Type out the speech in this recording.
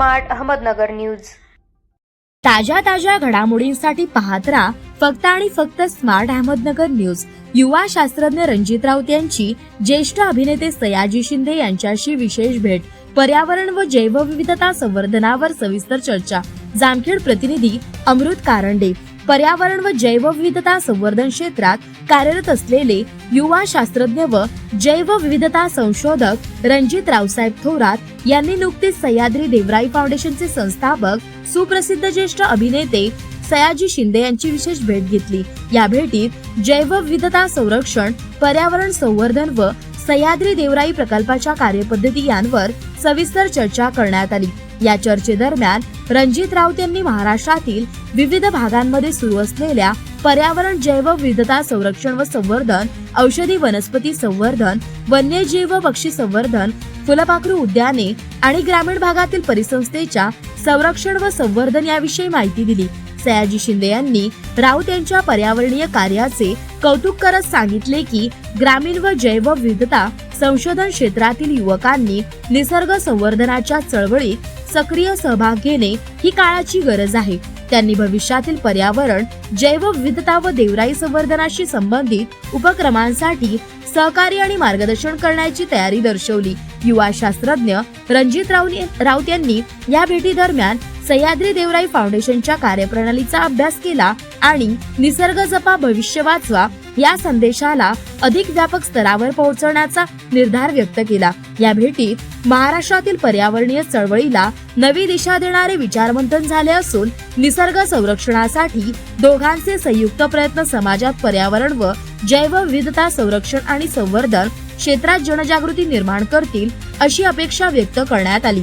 Smart Ahmednagar news. ताज्या ताज्या घडामोडींसाठी पाहत राहा फक्त आणि फक्त स्मार्ट अहमदनगर न्यूज. युवा शास्त्रज्ञ रणजित राऊत यांची ज्येष्ठ अभिनेते सयाजी शिंदे यांच्याशी विशेष भेट. पर्यावरण व जैवविविधता संवर्धनावर सविस्तर चर्चा. जामखेड प्रतिनिधी अमृत कारंडे. पर्यावरण व जैवविविधता संवर्धन क्षेत्रात कार्यरत असलेले युवा शास्त्रज्ञ व जैवविविधता संशोधक रणजित रावसाहेब थोरात यांनी नुकतीच सह्याद्री देवराई फाउंडेशनचे संस्थापक सुप्रसिद्ध ज्येष्ठ अभिनेते सयाजी शिंदे यांची विशेष भेट घेतली. या भेटीत जैवविविधता संरक्षण पर्यावरण संवर्धन व सह्याद्री देवराई प्रकल्पाच्या कार्यपद्धती यांवर सविस्तर चर्चा करण्यात आली. या चर्चेदरम्यान रणजित राऊत यांनी महाराष्ट्रातील विविध भागांमध्ये सुरू असलेल्या पर्यावरण जैवविविधता संरक्षण व संवर्धन औषधी वनस्पती संवर्धन वन्यजीव व पक्षी संवर्धन फुलपाखरू उद्याने आणि ग्रामीण भागातील परिसंस्थेच्या संरक्षण व संवर्धन याविषयी माहिती दिली. सयाजी शिंदे यांनी राऊत यांच्या पर्यावरणीय कार्याचे कौतुक करत सांगितले की ग्रामीण व जैव विविधता संशोधन क्षेत्रातील युवकांनी निसर्ग संवर्धनाच्या चळवळीत सक्रिय सहभाग घेणे ही काळाची गरज आहे. त्यांनी भविष्यातील पर्यावरण जैवविविधता व देवराई संवर्धनाशी संबंधित उपक्रमांसाठी सहकार्य आणि मार्गदर्शन करण्याची तयारी दर्शवली. युवा शास्त्रज्ञ रणजित राऊत राऊत यांनी या भेटी दरम्यान सह्याद्री देवराई फाउंडेशनच्या कार्यप्रणालीचा अभ्यास केला आणि निसर्ग जपा भविष्य वाचवा या संदेशाला अधिक व्यापक स्तरावर पोहोचवण्याचा निर्धार व्यक्त केला. या भेटीत महाराष्ट्रातील पर्यावरणीय चळवळीला नवी दिशा देणारे विचारमंथन झाले असून निसर्ग संरक्षणासाठी दोघांचे संयुक्त प्रयत्न समाजात पर्यावरण व जैवविविधता संरक्षण आणि संवर्धन क्षेत्रात जनजागृती निर्माण करतील अशी अपेक्षा व्यक्त करण्यात आली.